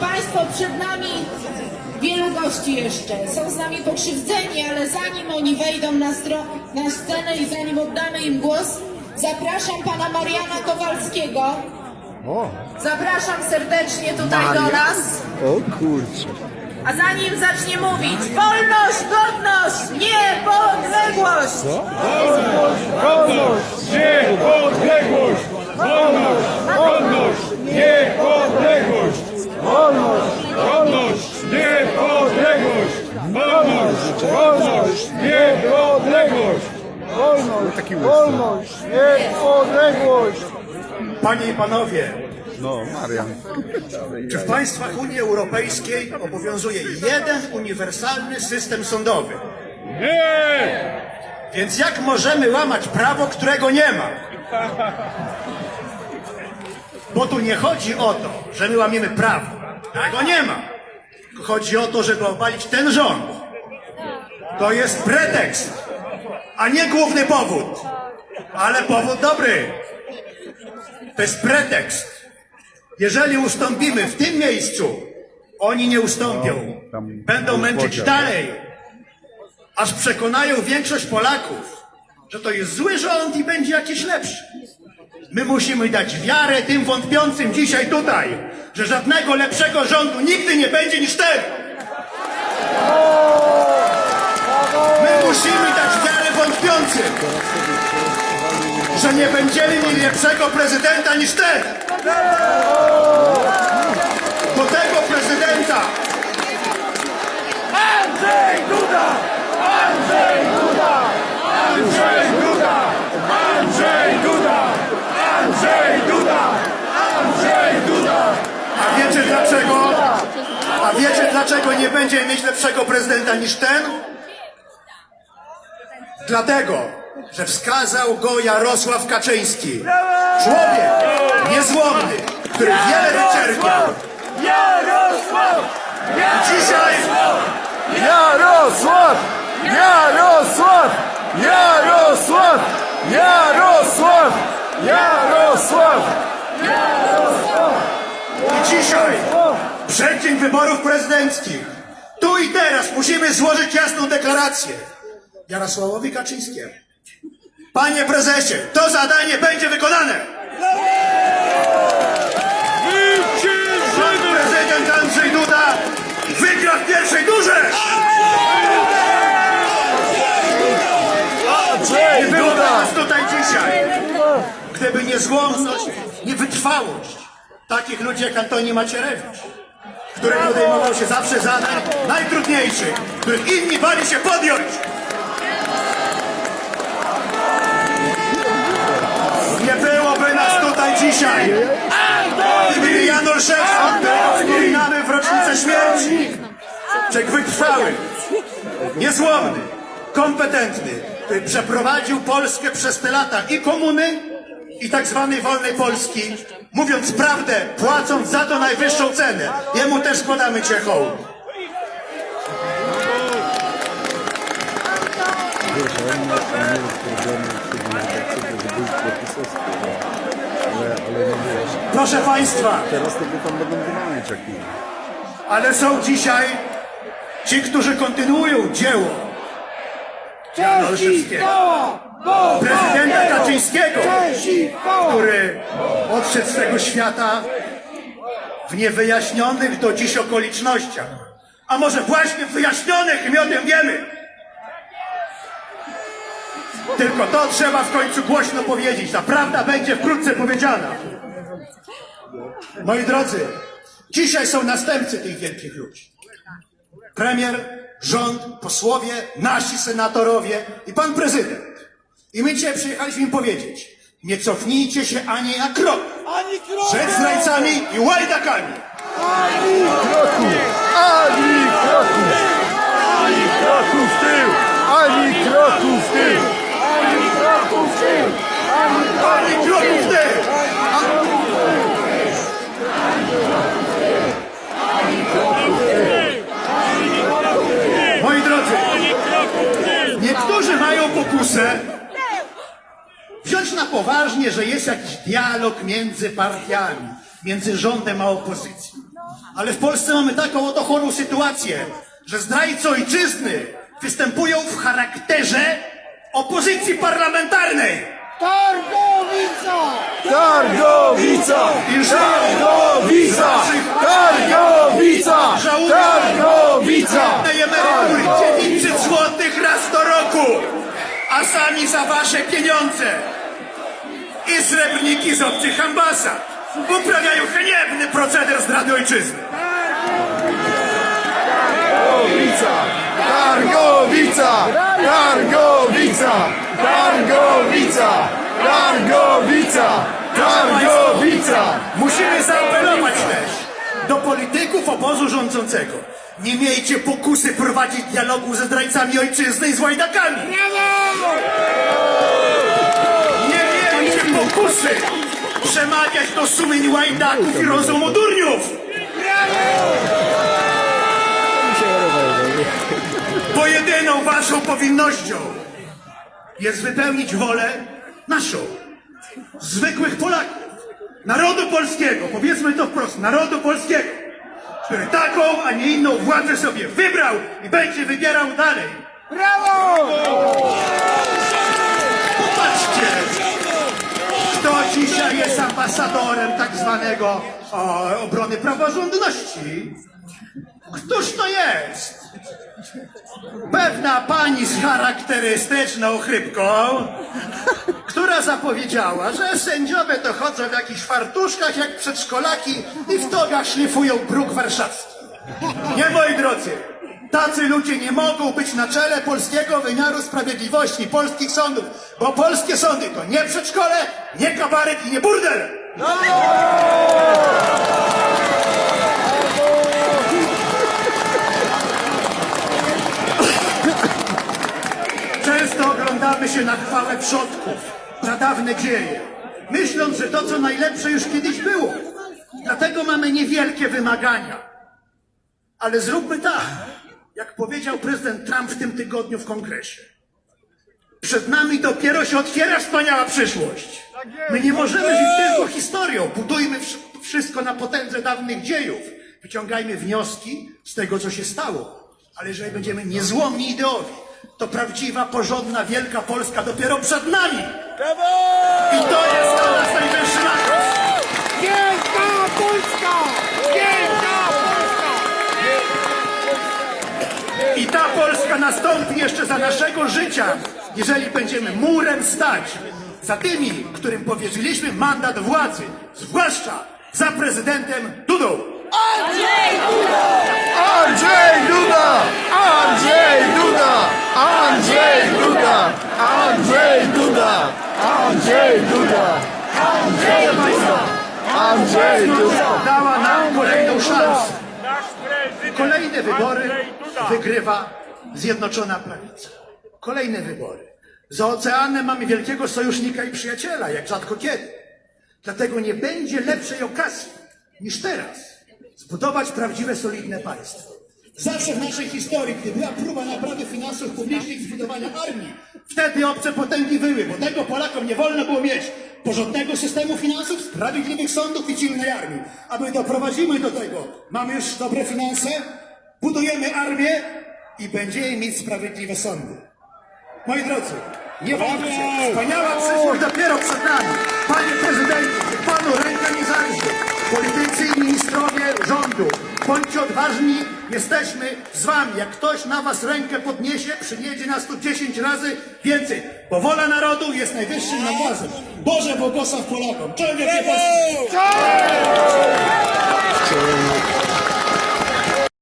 Państwo, przed nami wielu gości jeszcze. Są z nami pokrzywdzeni, ale zanim oni wejdą na, na scenę i zanim oddamy im głos, zapraszam pana Mariana Kowalskiego. Zapraszam serdecznie tutaj do nas. O kurczę. A zanim zacznie mówić, wolność, godność, niepodległość! Wolność, Niepodległość! Wolność! Wolność! Niepodległość! Wolność, Wolność! Niepodległość! Wolność! Wolność! Niepodległość! wolność, wolność, niepodległość. Panie i panowie, No, Marian. czy w państwach Unii Europejskiej obowiązuje jeden uniwersalny system sądowy? Nie! Więc jak możemy łamać prawo, którego nie ma? Bo tu nie chodzi o to, że my łamiemy prawo. Tego nie ma. Chodzi o to, żeby obalić ten rząd. To jest pretekst, a nie główny powód. Ale powód dobry. To jest pretekst. Jeżeli ustąpimy w tym miejscu, oni nie ustąpią. tam Będą męczyć dalej aż przekonają większość Polaków, że to jest zły rząd i będzie jakiś lepszy. My musimy dać wiarę tym wątpiącym dzisiaj tutaj, że żadnego lepszego rządu nigdy nie będzie niż ten. My musimy dać wiarę wątpiącym, że nie będziemy mieli lepszego prezydenta niż ten. Do tego prezydenta Andrzej Duda! Andrzej Duda! Andrzej Duda! Andrzej Duda! Andrzej Duda! Andrzej Duda! A wiecie dlaczego? A wiecie dlaczego nie będzie mieć lepszego prezydenta niż ten? Dlatego, że wskazał go Jarosław Kaczyński. Człowiek niezłomny, który wiele wycierpiał. Jarosław! Dzisiaj Jarosław! Jarosław! Jarosław! Jarosław! Jarosław! i dzisiaj, przeddzień wyborów prezydenckich, tu i teraz musimy złożyć jasną deklarację Jarosławowi Kaczyńskiemu. Panie prezesie, to zadanie będzie wykonane. Zwyciężymy! Prezydent Andrzej Duda wygra w pierwszej turze! Nie byłoby nas tutaj dzisiaj, gdyby niezłomność, niewytrwałość takich ludzi jak Antoni Macierewicz, który podejmował się zawsze zadań najtrudniejszych, których inni bali się podjąć. Nie byłoby nas tutaj dzisiaj, gdyby Jan Olszewski wspominany w rocznicę śmierci. Człowiek wytrwały, niezłomny, kompetentny, który przeprowadził Polskę przez te lata i komuny, i tak zwanej wolnej Polski, mówiąc prawdę, płacąc za to najwyższą cenę. Jemu też składamy cię hołd. Proszę Państwa, Teraz tego tam będą jak ale są dzisiaj ci, którzy kontynuują dzieło prezydenta Kaczyńskiego, który odszedł z tego świata w niewyjaśnionych do dziś okolicznościach. A może właśnie w wyjaśnionych i my o tym wiemy. Tylko to trzeba w końcu głośno powiedzieć. Ta prawda będzie wkrótce powiedziana. Moi drodzy, dzisiaj są następcy tych wielkich ludzi. Premier, rząd, posłowie, nasi senatorowie i pan prezydent. I my dzisiaj przyjechaliśmy im powiedzieć, nie cofnijcie się ani na krok Ani kroku! przed zdrajcami i łajdakami. Ani kroku! Ani kroku! Ani kroku w tył! Ani kroku w tył! Ani kroku w tył! Ani Ani kroku w tył! Moi drodzy, niektórzy mają pokusę wziąć na poważnie że jest jakiś dialog między partiami, między rządem a opozycją. Ale w Polsce mamy taką oto chorą sytuację, że zdrajcy ojczyzny występują w charakterze opozycji parlamentarnej. Targowica! Targowica! Targowica! Targowica! tej emerytury 900 złotych raz do roku, a sami za wasze pieniądze i srebrniki z obcych ambasad uprawiają haniebny proceder zdrady ojczyzny. Targowica! Targowica! Targowica! Targowica! Targowica! Musimy zaapelować też do polityków obozu rządzącego. Nie miejcie pokusy prowadzić dialogu ze zdrajcami ojczyzny i z łajdakami. Miejcie pokusy przemawiać do sumień łajdaków i rozumu durniów. Bo jedyną waszą powinnością jest wypełnić wolę naszą, zwykłych Polaków, narodu polskiego, powiedzmy to wprost, narodu polskiego, który taką, a nie inną władzę sobie wybrał i będzie wybierał dalej. Popatrzcie, kto dzisiaj jest ambasadorem tak zwanego o, obrony praworządności. Któż to jest? Pewna pani z charakterystyczną chrypką, która zapowiedziała, że sędziowie to chodzą w jakichś fartuszkach jak przedszkolaki i w togach szlifują bruk warszawski. Nie, moi drodzy, tacy ludzie nie mogą być na czele polskiego wymiaru sprawiedliwości, polskich sądów, bo polskie sądy to nie przedszkole, nie kabaret i nie burdel. Często oglądamy się na chwałę przodków, na dawne dzieje, myśląc, że to, co najlepsze, już kiedyś było. Dlatego mamy niewielkie wymagania. Ale zróbmy tak, jak powiedział prezydent Trump w tym tygodniu w kongresie. Przed nami dopiero się otwiera wspaniała przyszłość. My nie możemy żyć tylko historią. Budujmy wsz- wszystko na potędze dawnych dziejów. Wyciągajmy wnioski z tego, co się stało. Ale jeżeli będziemy niezłomni ideowi, to prawdziwa, porządna, wielka Polska dopiero przed nami. I to jest dla nas najwyższy nakaz. Wielka Polska! Polska nastąpi jeszcze za naszego życia, jeżeli będziemy murem stać za tymi, którym powierzyliśmy mandat władzy, zwłaszcza za prezydentem Dudą. Andrzej Duda! Andrzej Duda! Andrzej Duda! Andrzej Duda! Andrzej Duda! Andrzej Duda! Andrzej Duda! Dała nam kolejną szansę. Kolejne wybory wygrywa Zjednoczona Prawica. Kolejne wybory. Za oceanem mamy wielkiego sojusznika i przyjaciela, jak rzadko kiedy. Dlatego nie będzie lepszej okazji niż teraz zbudować prawdziwe, solidne państwo. Zawsze w naszej historii, gdy była próba naprawy finansów publicznych i zbudowania armii, wtedy obce potęgi wyły, bo tego Polakom nie wolno było mieć porządnego systemu finansów, sprawiedliwych sądów i silnej armii. A my doprowadzimy do tego. Mamy już dobre finanse, budujemy armię i będziemy mieć sprawiedliwe sądy. Moi drodzy, nie wątpcie, wspaniała przyszłość dopiero przed nami. Panie prezydencie, panu ręka nie zajdzie. Politycy i ministrowie rządu, bądźcie odważni, jesteśmy z wami. Jak ktoś na was rękę podniesie, przyjedzie nas tu 10 razy więcej, bo wola narodu jest najwyższym nakazem. Boże błogosław Polakom. Czołem Polski! Cześć!